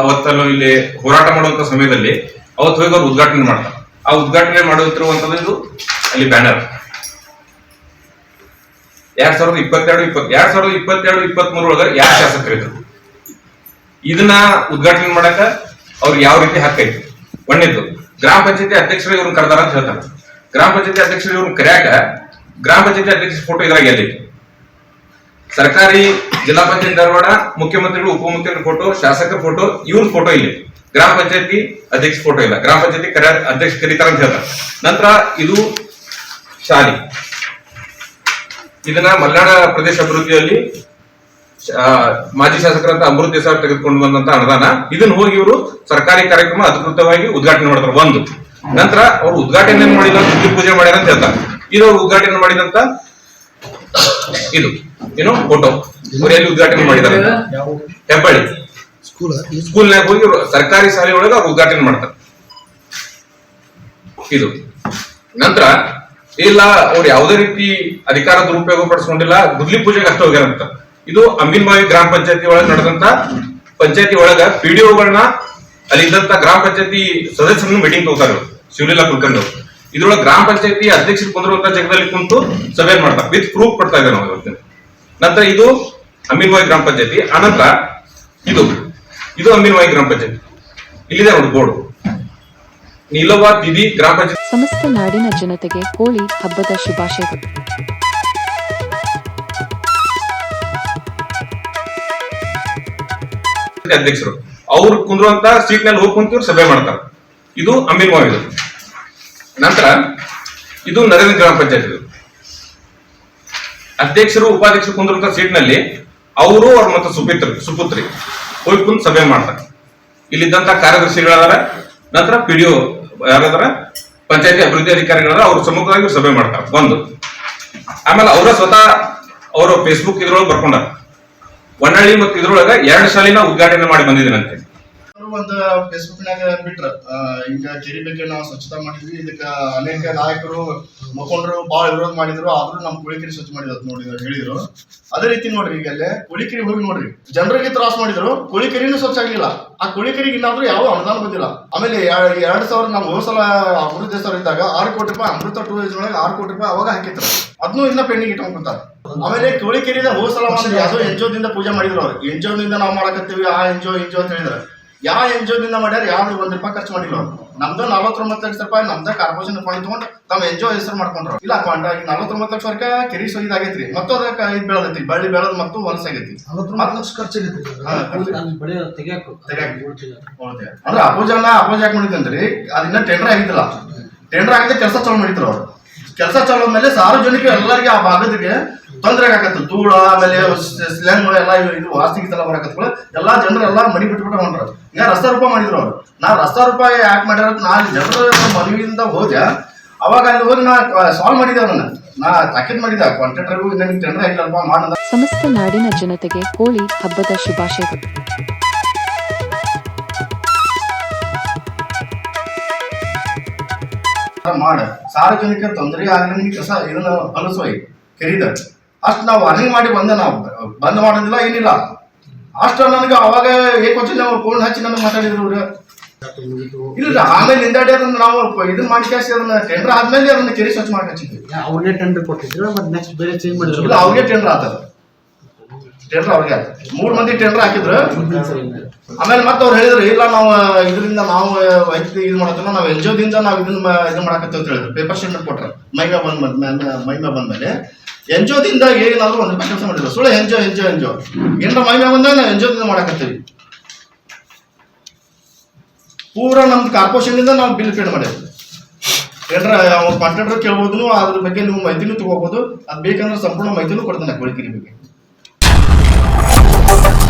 ಅವತ್ತನ್ನು ಇಲ್ಲಿ ಹೋರಾಟ ಮಾಡುವಂತ ಸಮಯದಲ್ಲಿ ಅವತ್ತು ಹೋಗಿ ಅವ್ರು ಉದ್ಘಾಟನೆ ಮಾಡ್ತಾರೆ. ಆ ಉದ್ಘಾಟನೆ ಮಾಡುತ್ತಿರುವಂತದ್ದು ಇದು ಅಲ್ಲಿ ಬ್ಯಾನರ್. ಎರಡ್ ಸಾವಿರದ ಇಪ್ಪತ್ತೆರಡು ಇಪ್ಪತ್ ಎರಡ್ ಸಾವಿರದ ಇಪ್ಪತ್ತೆರಡು ಇಪ್ಪತ್ತ್ ಮೂರೊಳಗ ಯಾರು ಶಾಸಕರಿದ್ರು? ಇದನ್ನ ಉದ್ಘಾಟನೆ ಮಾಡಕ ಅವ್ರಿಗೆ ಯಾವ ರೀತಿ ಹಕ್ಕೈತಿ ಒಂದೇದ್ದು ಗ್ರಾಮ ಪಂಚಾಯತಿ ಅಧ್ಯಕ್ಷರು ಇವ್ರನ್ನ ಕರ್ದಾರ ಅಂತ ಹೇಳ್ತಾರೆ. ಗ್ರಾಮ ಪಂಚಾಯತಿ ಅಧ್ಯಕ್ಷರು ಇವ್ರನ್ನ ಕರೆಯಾಕ ಗ್ರಾಮ ಪಂಚಾಯತಿ ಅಧ್ಯಕ್ಷ ಫೋಟೋ ಇದ್ರಾಗ ಎಲ್ಲಿ? ಸರ್ಕಾರಿ ಜಿಲ್ಲಾ ಪಂಚಾಯತ್ ಧಾರವಾಡ, ಮುಖ್ಯಮಂತ್ರಿಗಳು ಉಪಮುಖ್ಯಮಂತ್ರಿ ಫೋಟೋ ಶಾಸಕರ ಫೋಟೋ, ಇವ್ರ ಫೋಟೋ ಇಲ್ಲಿ. ಗ್ರಾಮ ಪಂಚಾಯತಿ ಅಧ್ಯಕ್ಷ ಫೋಟೋ ಇಲ್ಲ. ಗ್ರಾಮ ಪಂಚಾಯತಿ ಅಧ್ಯಕ್ಷ ಕರೀತಾರ ಅಂತ ಹೇಳ್ತಾರೆ. ನಂತರ ಇದು ಶಾಲಿ. ಇದನ್ನ ಮಲೆನಾಡ ಪ್ರದೇಶ ಅಭಿವೃದ್ಧಿಯಲ್ಲಿ ಮಾಜಿ ಶಾಸಕರಂತ ಅಮೃತ್ ದೇಸಾಯಿ ತೆಗೆದುಕೊಂಡು ಬಂದಂತ ಅನುದಾನ, ಇದನ್ನ ಹೋಗಿ ಇವರು ಸರ್ಕಾರಿ ಕಾರ್ಯಕ್ರಮ ಅಧಿಕೃತವಾಗಿ ಉದ್ಘಾಟನೆ ಮಾಡ್ತಾರೆ, ಒಂದು. ನಂತರ ಅವ್ರು ಉದ್ಘಾಟನೆ ಮಾಡಿದ ಪೂಜೆ ಮಾಡ್ಯಾರ ಅಂತ ಹೇಳ್ತಾರೆ. ಇದು ಉದ್ಘಾಟನೆ ಮಾಡಿದಂತ ಇದು, ಏನು ಫೋಟೋ ಇವ್ರು ಎಲ್ಲಿ ಉದ್ಘಾಟನೆ ಮಾಡಿದ್ದಾರೆ ಹೆಬ್ಬಳ್ಳಿ. ಸ್ಕೂಲ್ನಾಗ ಹೋಗಿ ಸರ್ಕಾರಿ ಶಾಲೆ ಒಳಗೆ ಅವ್ರು ಉದ್ಘಾಟನೆ ಮಾಡ್ತಾರೆ. ಇದು. ನಂತರ, ಇಲ್ಲ, ಅವ್ರು ಯಾವುದೇ ರೀತಿ ಅಧಿಕಾರ ದುರುಪಯೋಗ ಪಡಿಸ್ಕೊಂಡಿಲ್ಲ ಗುದ್ಲಿ ಪೂಜೆಗೆ ಅಷ್ಟೇ ಹೋಗ್ಯಾರಂತ. ಇದು ಅಮೀನ್ಬಾವಿ ಗ್ರಾಮ ಪಂಚಾಯತಿ ಒಳಗೆ ನಡೆದಂತ ಪಂಚಾಯತಿ ಒಳಗ ಪಿಡಿಒಗಳನ್ನ ಅಲ್ಲಿ ಇದ್ದಂತ ಗ್ರಾಮ ಪಂಚಾಯತಿ ಸದಸ್ಯರನ್ನು ಮೀಟಿಂಗ್ ತಗೋತಾರೆ ಶಿವಲೀಲಾ ಕುಲಕರ್ಣಿ ಅವರು. ಇದ್ರೊಳಗೆ ಗ್ರಾಮ ಪಂಚಾಯತಿ ಅಧ್ಯಕ್ಷರು ಕುಂದಿರುವಂತ ಜಾಗದಲ್ಲಿ ಕುಂತು ಸಭೆ ಮಾಡ್ತಾರೆ ವಿತ್ ಪ್ರೂಫ್ ಕೊಡ್ತಾ ಇದ್ದಾರೆ ನಾವು ಇವತ್ತಿನ. ನಂತರ ಇದು ಅಮೀನ್ಬಾವಿ ಗ್ರಾಮ ಪಂಚಾಯತಿ ಅನಂತರ ಇದು ಇದು ಅಮೀನ್ಬಾವಿ ಗ್ರಾಮ ಪಂಚಾಯತಿ. ಇಲ್ಲಿದೆ ಒಂದು ಬೋರ್ಡ್ ನೀಲವಾ ದಿದಿ ಗ್ರಾಮ ಪಂಚಾಯತಿ. ಸಮಸ್ತ ನಾಡಿನ ಜನತೆಗೆ ಹೋಳಿ ಹಬ್ಬದ ಶುಭಾಶಯಗಳು. ಅಧ್ಯಕ್ಷರು. ಅವ್ರು ಕುಂದ್ರುವಂತ ಸೀಟ್ನಲ್ಲಿ ಹೋಗಿ ಕುಂತು ಸಭೆ ಮಾಡ್ತಾರೆ. ಇದು ಅಮೀರ್ ಇದು ನಂತರ ಇದು ನರೇಂದ್ರ ಗ್ರಾಮ ಪಂಚಾಯತ್ ಇದು. ಅಧ್ಯಕ್ಷರು, ಉಪಾಧ್ಯಕ್ಷರು ಕುಂದ್ರುವಂತ ಸೀಟ್ನಲ್ಲಿ ಅವರು ಅವ್ರ ಮತ್ತೆ ಸುಪಿತ್ರ, ಸುಪುತ್ರಿ ಹೋಗಿ ಕುಂತು ಸಭೆ ಮಾಡ್ತಾರೆ. ಇಲ್ಲಿದ್ದಂತ ಕಾರ್ಯದರ್ಶಿಗಳದಾರ, ನಂತರ ಪಿ ಡಿ ಯಾರಾದ್ರ, ಪಂಚಾಯತಿ ಅಭಿವೃದ್ಧಿ ಅಧಿಕಾರಿಗಳಾದ ಅವ್ರ ಸಮ್ಮುಖವಾಗಿ ಸಭೆ ಮಾಡ್ತಾರೆ. ಒಂದು. ಆಮೇಲೆ ಅವರ ಸ್ವತಃ ಅವರು ಫೇಸ್ಬುಕ್ ಇದ್ರೊಳಗೆ ಬರ್ಕೊಂಡಾರ. ಹೊನ್ನಳ್ಳಿ ಮತ್ತು ಇದ್ರೊಳಗ ಎರಡು ಶಾಲಿನ ಉದ್ಘಾಟನೆ ಮಾಡಿ ಬಂದಿದ್ದೀನಂತೆ. ಒಂದು ಫೇಸ್ಬುಕ್ ನಾಗ ಬಿಟ್ರ. ಹಿಂಗ ಕೆರಿ ಬಗ್ಗೆ ನಾವು ಸ್ವಚ್ಛತಾ ಮಾಡಿದ್ವಿ, ಇದಕ್ಕ ಅನೇಕ ನಾಯಕರು, ಮುಖಂಡರು ಬಹಳ ವಿರೋಧ ಮಾಡಿದ್ರು, ಆದ್ರೂ ನಮ್ ಕುಳಿಕಿರಿ ಸ್ವಚ್ಛ ಮಾಡಿದ್ರು ನೋಡಿದ್ರು ಹೇಳಿದ್ರು. ಅದೇ ರೀತಿ ನೋಡ್ರಿ ಈಗ ಅಲ್ಲೇ, ಕುಳಿಕಿರಿ ಹೋಗಿ ನೋಡ್ರಿ. ಜನರಿಗೆ ತ್ರಾಸ ಮಾಡಿದ್ರು, ಕುಳಿಕಿರಿನೂ ಸ್ವಚ್ಛ ಆಗ್ಲಿಲ್ಲ. ಆ ಕುಳಿಕಿರಿಗೆ ಇನ್ನಾದ್ರೂ ಯಾವ ಅನುದಾನ ಬಂದಿಲ್ಲ. ಆಮೇಲೆ ಎರಡ್ ಸಾವಿರ ನಮ್ ಹೋಸಲ ಅಮೃತ ಸಾವಿರ ಇದ್ದಾಗ ಆರು ಕೋಟಿ ರೂಪಾಯಿ ಅಮೃತ ಟೂರಿಸಂ ಒಳಗೆ ಆರು ಕೋಟಿ ರೂಪಾಯಿ ಅವಾಗ ಹಾಕಿದ್ರು. ಅದನ್ನು ಇನ್ನ ಪೆಂಡಿಂಗ್ ಇಟ್ಕೊಂಡ್ಬಿಡ್ತಾರೆ. ಆಮೇಲೆ ಕುಳಿಕಿರಿದ ಹೋಸಲ ಸಲ ಒಂದು ಯಾವ್ದೋ ಎನ್ಜಿಒದಿಂದ ಪೂಜೆ ಮಾಡಿದ್ರು ಅವ್ರು. ಎನ್ಜಿಒದಿಂದ ನಾವು ಮಾಡಕತ್ತೀವಿ, ಆ ಎನ್ಜಿಒ ಎನ್ಜಿಒ ಅಂತ ಹೇಳಿದ್ರು. ಯಾವ ಎನ್ಜಿಒದಿಂದ ಮಾಡ್ಯಾರ ಯಾವ್ದು ಒಂದ್ ರೂಪಾಯಿ ಖರ್ಚು ಮಾಡಿಲ್ಲ ಅವ್ರು. ನಮ್ದು ನಲವತ್ತೊಂಬತ್ತು ಲಕ್ಷ ರೂಪಾಯಿ ನಮ್ದ ಕಾರ್ಪೊರೇಷನ್ ಫಂಡ್ ತಗೊಂಡು ತಮ್ಮ ಎನ್ಜಿಒ ಹೆಸರು ಮಾಡ್ಕೊಂಡ್ರು ಇಲ್ಲ ಫಂಡ್ ನಲವತ್ತೊಂಬತ್ತು ಲಕ್ಷ ವರ್ಗ ಕೆರಿ ಸೊಯ್ದಾಗೈತ್ರಿ ಮತ್ತು ಅದಕ್ಕೆ ಇದು ಬೆಳದೈತಿ ಬಳ್ಳಿ ಬೆಳದ್ ಮತ್ತು ವಲಸ ಆಗೈತಿ. ನಲವತ್ತೊಂಬತ್ತು ಲಕ್ಷ ಖರ್ಚಾಗೈತಿ. ಅಂದ್ರೆ ಅಪೋಜನ ಅಪೋಜ್ ಯಾಕೆ ಮಾಡಿದ್ರಿ ಅದನ್ನ ಟೆಂಡರ್ ಆಗಿದ್ದಿಲ್ಲ. ಟೆಂಡರ್ ಆಗಿದ್ದ ಕೆಲಸ ಚಲೋ ಮಾಡಿದ್ರು ಅವ್ರು. ಕೆಲಸ ಚಾಲೋ ಮೇಲೆ ಸಾರ್ವಜನಿಕರು ಎಲ್ಲರಿಗೆ ಆ ಭಾಗದಿಗೆ ತೊಂದರೆ ಆಗತ್ತೆ ಧೂಳ, ಆಮೇಲೆ ಸ್ಲ್ಯಾಂಗ್ಗಳು ಎಲ್ಲ ಇದು ವಾಸ್ತಿ ಎಲ್ಲ ಬರಕತ್ಗಳು ಎಲ್ಲಾ ಜನರು ಎಲ್ಲ ಮನಿ ಬಿಟ್ಬಿಟ್ಟು ಹೊಂಟ್ರು. ಈಗ ರಸ್ತಾ ರೂಪ ಮಾಡಿದ್ರು ಅವ್ರು. ನಾ ರಸ್ತಾ ರೂಪ ಯಾಕೆ ಮಾಡ್ಯಾರ ಅಂತ ನಾ ಅಲ್ಲಿ ಜನರ ಮನವಿಯಿಂದ ಹೋದೆ ಅವಾಗ ಅಲ್ಲಿ ಹೋಗಿ ನಾ ಸಾಲ್ವ್ ಮಾಡಿದೆ ಅದನ್ನ ನಾ ತಾಕೀದ್ ಮಾಡಿದೆ ಕಾಂಟ್ರಾಕ್ಟರ್ಗೂ ನನಗೆ ಟೆಂಡರ್ ಆಗಿಲ್ಲಪ್ಪ, ಮಾಡ ಸಮಸ್ತ ನಾಡಿನ ಜನತೆಗೆ ಹೋಳಿ ಹಬ್ಬದ ಶುಭಾಶಯಗಳು. ಮಾಡ. ಸಾರ್ವಜನಿಕ ತೊಂದರೆ ಆಗಲಿ ಕಸ ಇದನ್ನ ಅನಿಸೋಯ್ ಕರೀದ. ಅಷ್ಟು ನಾವು ಅರ್ನಿಂಗ್ ಮಾಡಿ ಬಂದ ನಾವು. ಬಂದ್ ಮಾಡೋದಿಲ್ಲ ಏನಿಲ್ಲ. ಅಷ್ಟು ನನಗೆ ಅವಾಗ ಏಕೋಚಿ ನಾವು ಫೋನ್ ಹಚ್ಚಿ ನನಗೆ ಮಾತಾಡಿದ್ರು ಅವ್ರು ಇಲ್ಲ ಆಮೇಲೆ ಹಿಂದಾಡಿ ಅದನ್ನ ನಾವು ಇದನ್ನ ಮಾಡಿ ಅದನ್ನ ಟೆಂಡರ್ ಆದ್ಮೇಲೆ ಅದನ್ನ ಕೆರೆ ಸ್ವಚ್ಛ ಮಾಡಿ ಹಚ್ಚಿದ್ವಿ. ಅವ್ರಿಗೆ ಟೆಂಡರ್ ಕೊಟ್ಟಿದ್ರು ಮತ್ತೆ ನೆಕ್ಸ್ಟ್ ಬೇರೆ ಚೇಂಜ್ ಮಾಡಿದ್ರು. ಅವ್ರಿಗೆ ಟೆಂಡರ್ ಆತದ. ಟೆಂಡರ್ ಅವ್ರಿಗೆ. ಮೂರು ಮಂದಿ ಟೆಂಡರ್ ಹಾಕಿದ್ರು. ಆಮೇಲೆ ಮತ್ತೆ ಅವ್ರು ಹೇಳಿದ್ರು, ಇಲ್ಲ, ನಾವು, ಇದರಿಂದ ನಾವು ವೈದ್ಯ ಇದು ಮಾಡತ್ತಲ್ಲ ನಾವು ಎನ್ ದಿಂದ ನಾವು ಇದನ್ನ ಮ- ಇದು ಮಾಡಕತ್ತೇವೆ ಅಂತ ಹೇಳಿದ್ರು. ಪೇಪರ್ ಸ್ಟೇಟ್ಮೆಂಟ್ ಕೊಟ್ರು. ಮೈಮೆ ಬಂದ್ ಮೈಮೆ ಬಂದ್ಮೇಲೆ ಎನ್ ದಿಂದ ಏನಾದ್ರು ಒಂದು ಕೆಲಸ ಮಾಡಿದ್ರು. ಸುಳ್ಳು ಎನ್ ಜೋ ಎನ್ ಜೋ ಎನ್ ಜೋ ಏನಾರ ನಾವು ಎನ್ ದಿಂದ ಮಾಡಕತ್ತೀವಿ. ಪೂರ ನಮ್ದು ಕಾರ್ಪೊರೇಷನ್ನಿಂದ ನಾವು ಬಿಲ್ ಪೇಡ್ ಮಾಡಿದ್ವಿ. ಅವ್ರು ಕಾಂಟ್ರಾಕ್ಟರ್ ಕೇಳ್ಬೋದು ಅದ್ರ ಬಗ್ಗೆ ನೀವು ಮಾಹಿತಿನೂ ತಗೋಬಹುದು ಅದು ಬೇಕಂದ್ರೆ ಸಂಪೂರ್ಣ ಮಾಹಿತಿನೂ ಕೊಡ್ತಾನೆ, ಕೋಳಿಕಿರಿ ಬಗ್ಗೆ. Thank